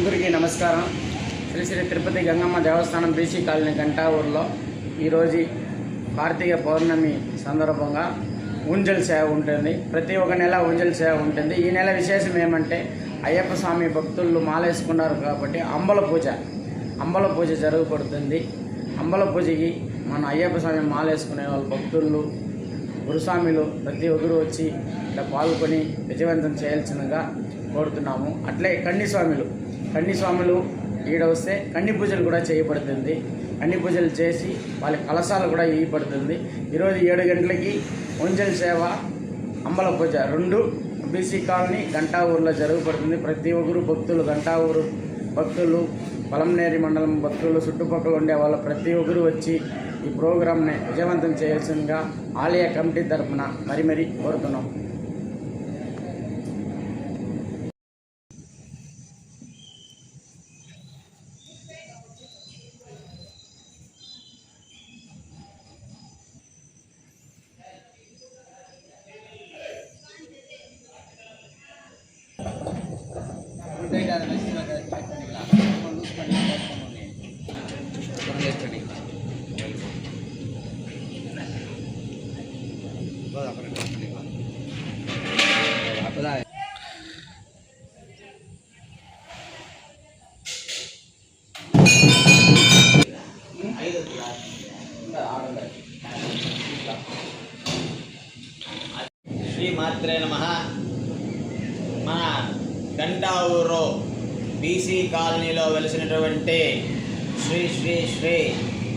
అందరికీ నమస్కారం. శ్రీ శ్రీ తిరుపతి గంగమ్మ దేవస్థానం BC colony Ganta ఊర్లో ఈరోజు కార్తీక పౌర్ణమి సందర్భంగా ఉంజల్ సేవ ఉంటుంది. ప్రతి ఒక్క నెల ఉంజల్ సేవ ఉంటుంది. ఈ నెల విశేషం ఏమంటే అయ్యప్ప స్వామి భక్తులు మాలేసుకున్నారు కాబట్టి అంబల పూజ అంబల పూజ జరుగుపడుతుంది. అంబల పూజకి మన అయ్యప్ప స్వామి మాలేసుకునే వాళ్ళ భక్తులు గురుస్వామిలు ప్రతి ఒక్కరు వచ్చి ఇలా పాల్గొని విజయవంతం చేయాల్సిందిగా కోరుతున్నాము. అట్లే కన్ని స్వామిలు. కన్ని స్వాములు ఈడ వస్తే కన్ని పూజలు కూడా చేయబడుతుంది. కన్ని పూజలు చేసి వాళ్ళ కలశాలు కూడా ఇవ్వబడుతుంది ఈరోజు ఏడు గంటలకి ఉంజల్ సేవ అంబల పూజ రెండు. బీసీ కాలనీ గంటా ఊర్లో జరగబడుతుంది ప్రతి ఒక్కరు భక్తులు గంటా ఊరు భక్తులు పొలంనేరి మండలం భక్తులు చుట్టుపక్కల ఉండే వాళ్ళ ప్రతి ఒక్కరు వచ్చి ఈ ప్రోగ్రామ్ని విజయవంతం చేయాల్సిందిగా ఆలయ కమిటీ తరఫున మరి మరీ కోరుతున్నాం. శ్రీ మాత్రే నమ. మన గంటావూరు బీసీ కాలనీలో వెలిసినటువంటి శ్రీ శ్రీ శ్రీ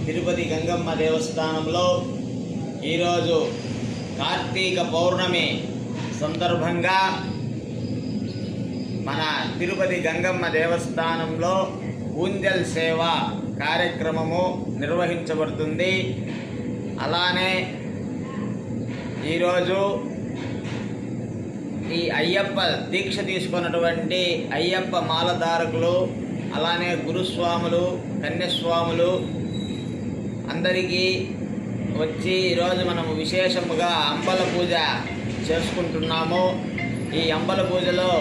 తిరుపతి గంగమ్మ దేవస్థానంలో ఈరోజు కార్తీక పౌర్ణమి సందర్భంగా మన తిరుపతి గంగమ్మ దేవస్థానంలో ఊంజల్ సేవ కార్యక్రమము నిర్వహించబడుతుంది. అలానే ఈరోజు ఈ అయ్యప్ప దీక్ష తీసుకున్నటువంటి అయ్యప్ప మాలధారకులు అలానే గురుస్వాములు కన్యస్వాములు అందరికీ వచ్చి ఈరోజు మనము విశేషముగా అంబల పూజ చేసుకుంటున్నాము. ఈ అంబల పూజలో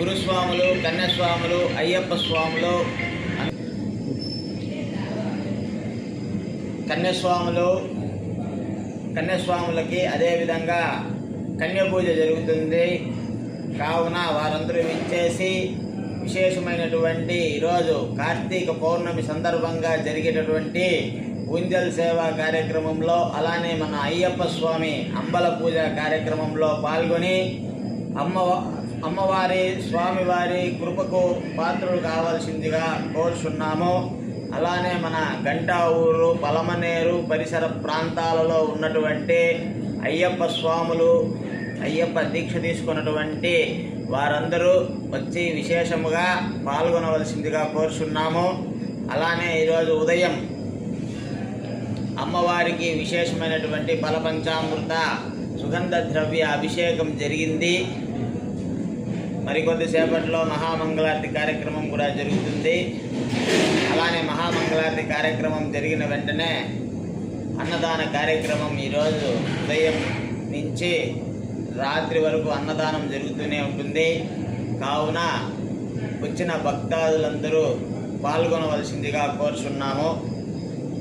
గురుస్వాములు కన్యస్వాములు అయ్యప్ప స్వాములు కన్యస్వాములు కన్యస్వాములకి అదేవిధంగా కన్య పూజ జరుగుతుంది. కావున వారందరూ విచ్చేసి విశేషమైనటువంటి ఈరోజు కార్తీక పౌర్ణమి సందర్భంగా జరిగేటటువంటి ఉంజల్ సేవా కార్యక్రమంలో అలానే మన అయ్యప్ప స్వామి అంబల పూజ కార్యక్రమంలో పాల్గొని అమ్మ అమ్మవారి స్వామివారి కృపకు పాత్రలు కావాల్సిందిగా కోరుచున్నాము. అలానే మన గంటా ఊరు పలమనేరు పరిసర ప్రాంతాలలో ఉన్నటువంటి అయ్యప్ప స్వాములు అయ్యప్ప దీక్ష తీసుకున్నటువంటి వారందరూ వచ్చి విశేషముగా పాల్గొనవలసిందిగా కోరుచున్నాము. అలానే ఈరోజు ఉదయం అమ్మవారికి విశేషమైనటువంటి ఫలపంచామృత సుగంధ ద్రవ్య అభిషేకం జరిగింది. మరికొద్దిసేపట్లో మహామంగళారతి కార్యక్రమం కూడా జరుగుతుంది. అలానే మహామంగళారతి కార్యక్రమం జరిగిన వెంటనే అన్నదాన కార్యక్రమం ఈరోజు ఉదయం నుంచి రాత్రి వరకు అన్నదానం జరుగుతూనే ఉంటుంది. కావున వచ్చిన భక్తాదులందరూ పాల్గొనవలసిందిగా కోరుచున్నాము.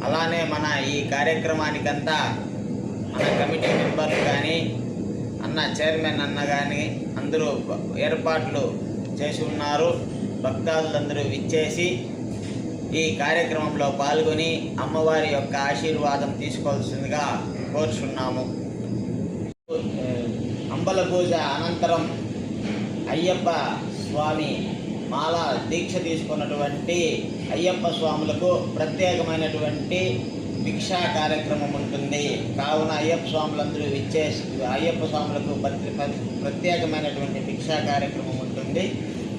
అలానే మన ఈ కార్యక్రమానికంతా మన కమిటీ మెంబర్లు కానీ అన్న చైర్మన్ అన్న కానీ అందరూ ఏర్పాట్లు చేసి ఉన్నారు. భక్తాదులందరూ విచ్చేసి ఈ కార్యక్రమంలో పాల్గొని అమ్మవారి యొక్క ఆశీర్వాదం తీసుకోవాల్సిందిగా కోరుచున్నాము. అంబల పూజ అనంతరం అయ్యప్ప స్వామి మాల దీక్ష తీసుకున్నటువంటి అయ్యప్ప స్వాములకు ప్రత్యేకమైనటువంటి భిక్షా కార్యక్రమం ఉంటుంది. కావున అయ్యప్ప స్వాములందరూ విచ్చేసి అయ్యప్ప స్వాములకు ప్రతి- ప్రత్యేకమైనటువంటి భిక్షా కార్యక్రమం ఉంటుంది.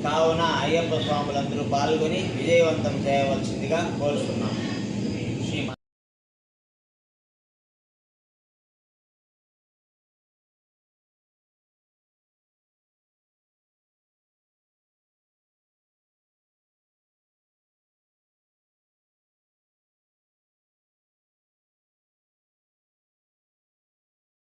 కావున అయ్యప్ప స్వాములందరూ పాల్గొని విజయవంతం చేయవలసిందిగా కోరుతున్నాం